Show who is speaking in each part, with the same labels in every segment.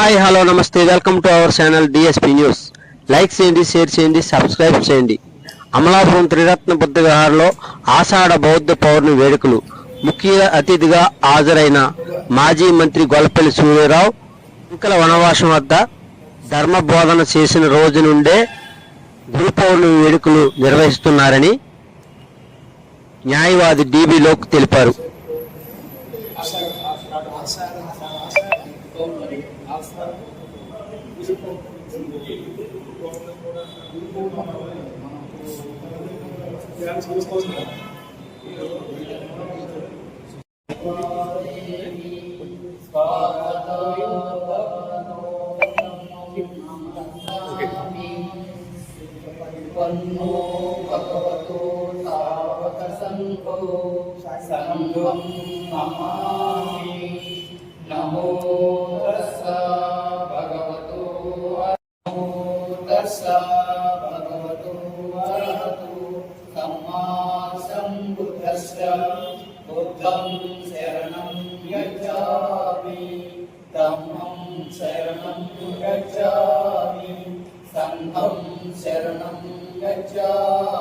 Speaker 1: Hi hello నమస్తే. Welcome to our channel DSP news. Like చేయండి share చేయండి subscribe చేయండి. అమలాపురం త్రిరత్న బుద్ధ విహార్లో ఆషాఢ బౌద్ధ పౌర్ణమి వేడుకలు. ముఖ్య అతిథిగా హాజరైన మాజీ మంత్రి గొల్లపల్లి సూర్యరావు ఇంకల వనవాసం వద్ద ధర్మ బోధన చేసిన రోజు నుండే గురు పౌర్ణమి వేడుకలు నిర్వహిస్తున్నారని న్యాయవాది డిబి లోక్ తెలిపారు.
Speaker 2: yang seharus Namo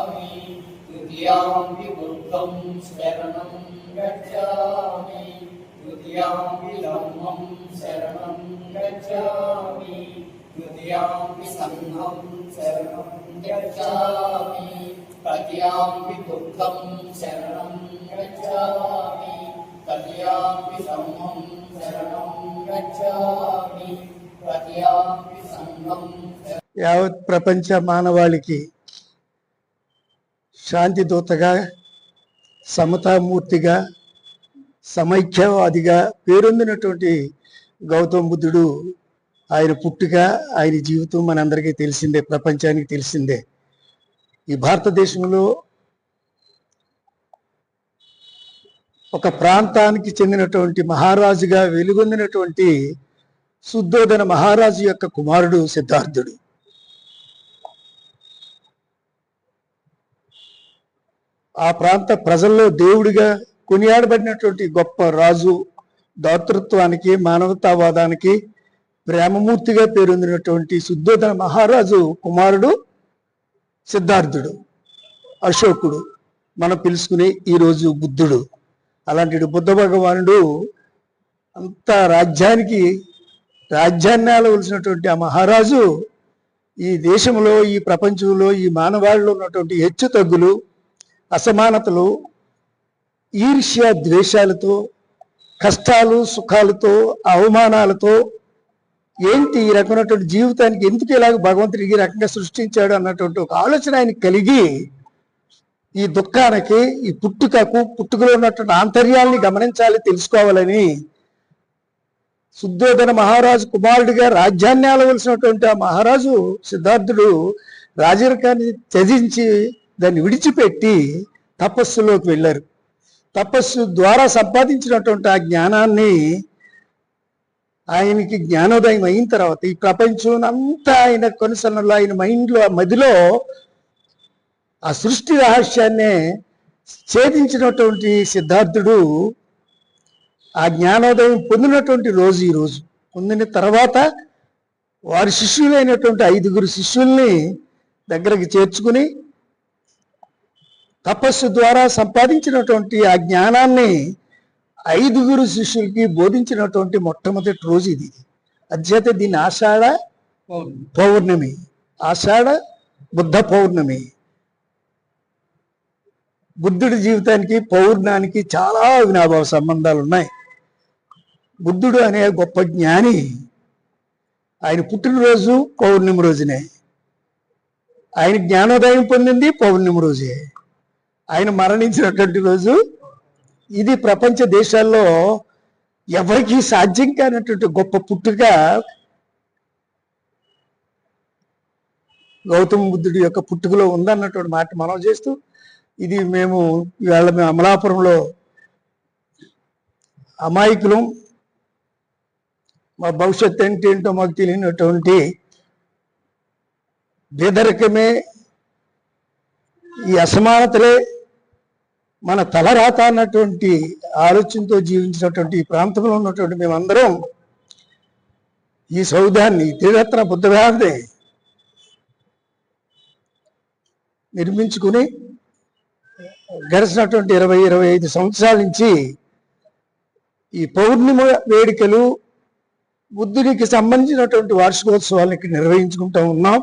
Speaker 2: गच्छामि द्वितीयाम्पि बुद्धं शरणं गच्छामि द्वितीयाम्पि धम्मं शरणं गच्छामि द्वितीयाम्पि सङ्घं शरणं गच्छामि तृतीयाम्पि बुद्धं शरणं गच्छामि तृतीयाम्पि धम्मं शरणं गच्छामि तृतीयाम्पि सङ्घं शरणं
Speaker 3: యావత్ ప్రపంచ మానవాళికి శాంతిదూతగా సమతామూర్తిగా సమైక్యవాదిగా పేరొందినటువంటి గౌతమ బుద్ధుడు ఆయన పుట్టుక ఆయన జీవితం మనందరికీ తెలిసిందే ప్రపంచానికి తెలిసిందే. ఈ భారతదేశంలో ఒక ప్రాంతానికి చెందినటువంటి మహారాజుగా వెలుగొందినటువంటి శుద్ధోదన మహారాజు యొక్క కుమారుడు సిద్ధార్థుడు. ఆ ప్రాంత ప్రజల్లో దేవుడిగా కొనియాడబడినటువంటి గొప్ప రాజు దాతృత్వానికి మానవతావాదానికి ప్రేమమూర్తిగా పేరొందినటువంటి శుద్ధోదన మహారాజు కుమారుడు సిద్ధార్థుడు అశోకుడు మనం పిలుచుకునే ఈరోజు బుద్ధుడు. అలాంటి బుద్ధ భగవానుడు అంత రాజ్యానికి రాజ్యాన్ని ఆలవలసినటువంటి ఆ మహారాజు ఈ దేశంలో ఈ ప్రపంచంలో ఈ మానవాళిలో ఉన్నటువంటి హెచ్చు తగ్గులు అసమానతలు ఈర్ష్య ద్వేషాలతో కష్టాలు సుఖాలతో అవమానాలతో ఏంటి ఈ రకమైనటువంటి జీవితానికి ఎందుకు ఇలాగ భగవంతుడు ఈ రకంగా సృష్టించాడు అన్నటువంటి ఒక ఆలోచన ఆయన కలిగి ఈ దుఃఖానికి ఈ పుట్టుకకు పుట్టుకలో ఉన్నటువంటి ఆంతర్యాల్ని గమనించాలి తెలుసుకోవాలని శుద్ధోధన మహారాజు కుమారుడిగా రాజ్యాన్ని ఆలవలసినటువంటి ఆ మహారాజు సిద్ధార్థుడు రాజరికాన్ని త్యజించి దాన్ని విడిచిపెట్టి తపస్సులోకి వెళ్ళారు. తపస్సు ద్వారా సంపాదించినటువంటి ఆ జ్ఞానాన్ని ఆయనకి జ్ఞానోదయం అయిన తర్వాత ఈ ప్రపంచం అంతా ఆయన కొనసనలో ఆయన మైండ్లో ఆ మదిలో ఆ సృష్టి రహస్యాన్నే ఛేదించినటువంటి సిద్ధార్థుడు ఆ జ్ఞానోదయం పొందినటువంటి రోజు ఈ రోజు. పొందిన తర్వాత వారి శిష్యులైనటువంటి ఐదుగురు శిష్యుల్ని దగ్గరికి చేర్చుకుని తపస్సు ద్వారా సంపాదించినటువంటి ఆ జ్ఞానాన్ని ఐదుగురు శిష్యులకి బోధించినటువంటి మొట్టమొదటి రోజు ఇది. అధ్యత దీన్ని ఆషాఢ పౌర్ణమి. ఆషాఢ బుద్ధ పౌర్ణమి. బుద్ధుడి జీవితానికి పౌర్ణానికి చాలా అవినాభావ సంబంధాలు ఉన్నాయి. బుద్ధుడు అనే గొప్ప జ్ఞాని ఆయన పుట్టినరోజు పౌర్ణమి రోజునే. ఆయన జ్ఞానోదయం పొందింది పౌర్ణమి రోజే. ఆయన మరణించినటువంటి రోజు ఇది ప్రపంచ దేశాల్లో ఎవరికి సాధ్యం కానటువంటి గొప్ప పుట్టుక గౌతమ బుద్ధుడి యొక్క పుట్టుకలో ఉందన్నటువంటి మాట మనం చేస్తూ ఇది మేము ఇవాళ మేము అమలాపురంలో అమాయకులం. మా భవిష్యత్ ఏంటేంటో ఏంటో మాకు తెలియనటువంటి బేదరికమే ఈ అసమానతలే మన తలరాత అన్నటువంటి ఆలోచనతో జీవించినటువంటి ఈ ప్రాంతంలో ఉన్నటువంటి మేమందరం ఈ సౌధాన్ని త్రిరత్న బుద్ధ విహారదే నిర్మించుకుని గడిచినటువంటి ఇరవై ఇరవై ఐదు సంవత్సరాల నుంచి ఈ పౌర్ణిమ వేడుకలు బుద్ధుడికి సంబంధించినటువంటి వార్షికోత్సవాలను ఇక్కడ నిర్వహించుకుంటూ ఉన్నాం.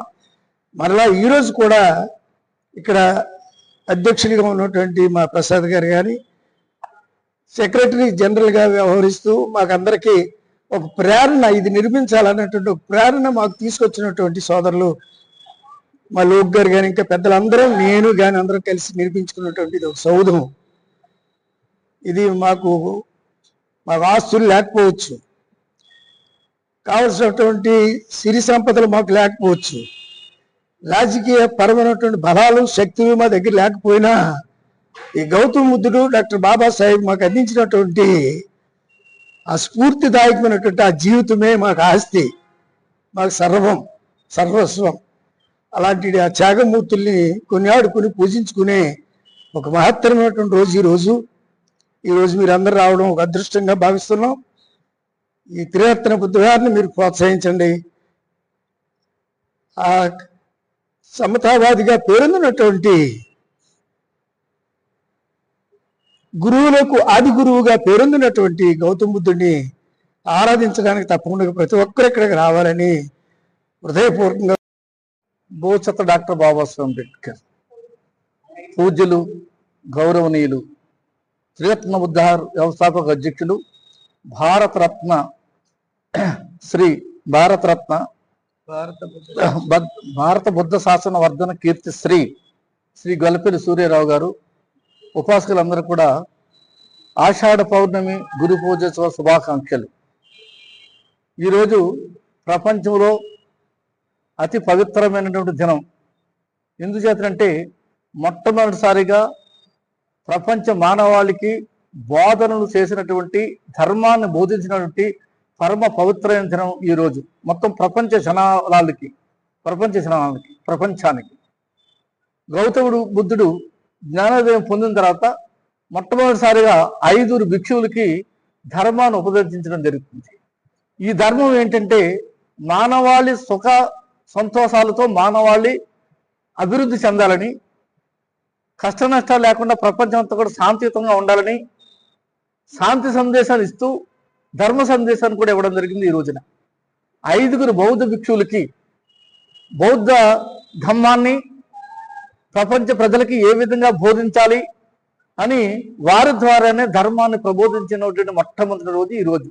Speaker 3: మరలా ఈరోజు కూడా ఇక్కడ అధ్యక్షుడిగా ఉన్నటువంటి మా ప్రసాద్ గారు కానీ సెక్రటరీ జనరల్గా వ్యవహరిస్తూ మాకందరికీ ఒక ప్రేరణ ఇది నిర్మించాలన్నటువంటి ఒక ప్రేరణ మాకు తీసుకొచ్చినటువంటి సోదరులు మా లోక్ గారు కానీ ఇంకా పెద్దలందరం నేను కానీ అందరం కలిసి నిర్మించుకున్నటువంటి ఇది ఒక సౌధం. ఇది మాకు మాకు ఆస్తులు లేకపోవచ్చు. కావలసినటువంటి సిరి సంపదలు మాకు లేకపోవచ్చు. రాజకీయ పరమైనటువంటి బలాలు శక్తులు మా దగ్గర లేకపోయినా ఈ గౌతమ్ బుద్ధుడు డాక్టర్ బాబాసాహెబ్ మాకు అందించినటువంటి ఆ స్ఫూర్తిదాయకమైనటువంటి ఆ జీవితమే మాకు ఆస్తి మాకు సర్వం సర్వస్వం. అలాంటి ఆ త్యాగమూర్తుల్ని కొనియాడుకుని పూజించుకునే ఒక మహత్తరమైనటువంటి రోజు ఈ రోజు. ఈ రోజు మీరు అందరు రావడం ఒక అదృష్టంగా భావిస్తున్నాం. ఈ త్రిరత్న బుద్ధగారిని మీరు ప్రోత్సహించండి. ఆ సమతావాదిగా పేరొందినటువంటి గురువులకు ఆది గురువుగా పేరొందినటువంటి గౌతమ బుద్ధుడిని ఆరాధించడానికి తప్పకుండా ప్రతి ఒక్కరు ఇక్కడికి రావాలని హృదయపూర్వకంగా
Speaker 2: భూచత డాక్టర్ బాబాసాహెబ్ అంబేద్కర్. పూజ్యులు గౌరవనీయులు త్రిరత్న ఉద్ధార్ వ్యవస్థాపక అధ్యక్షులు భారతరత్న శ్రీ భారతరత్న
Speaker 3: భారత బుద్ధ
Speaker 2: శాసన వర్ధన కీర్తి శ్రీ శ్రీ గొల్లపల్లి సూర్యారావు గారు ఉపాసకులందరూ కూడా ఆషాఢ పౌర్ణమి గురు పూజోత్సవ శుభాకాంక్షలు. ఈరోజు ప్రపంచంలో అతి పవిత్రమైనటువంటి దినం. ఎందుచేతంటే మొట్టమొదటిసారిగా ప్రపంచ మానవాళికి బోధనలు చేసినటువంటి ధర్మాన్ని బోధించినటువంటి పరమ పవిత్రమైన దినం ఈ రోజు. మొత్తం ప్రపంచ జనాలకి ప్రపంచ జనాలకి ప్రపంచానికి. గౌతముడు బుద్ధుడు జ్ఞానోదయం పొందిన తర్వాత మొట్టమొదటిసారిగా ఐదుగురు భిక్షువులకి ధర్మాన్ని ఉపదేశించడం జరుగుతుంది. ఈ ధర్మం ఏంటంటే మానవాళి సుఖ సంతోషాలతో మానవాళి అభివృద్ధి చెందాలని కష్ట నష్టాలు లేకుండా ప్రపంచం అంతా కూడా శాంతియుతంగా ఉండాలని శాంతి సందేశాలు ఇస్తూ ధర్మ సందేశాన్ని కూడా ఇవ్వడం జరిగింది ఈ రోజున. ఐదుగురు బౌద్ధ భిక్షువులకి బౌద్ధ ధమ్మాన్ని ప్రపంచ ప్రజలకి ఏ విధంగా బోధించాలి అని వారి ద్వారానే ధర్మాన్ని ప్రబోధించినటువంటి మొట్టమొదటి రోజు ఈ రోజు.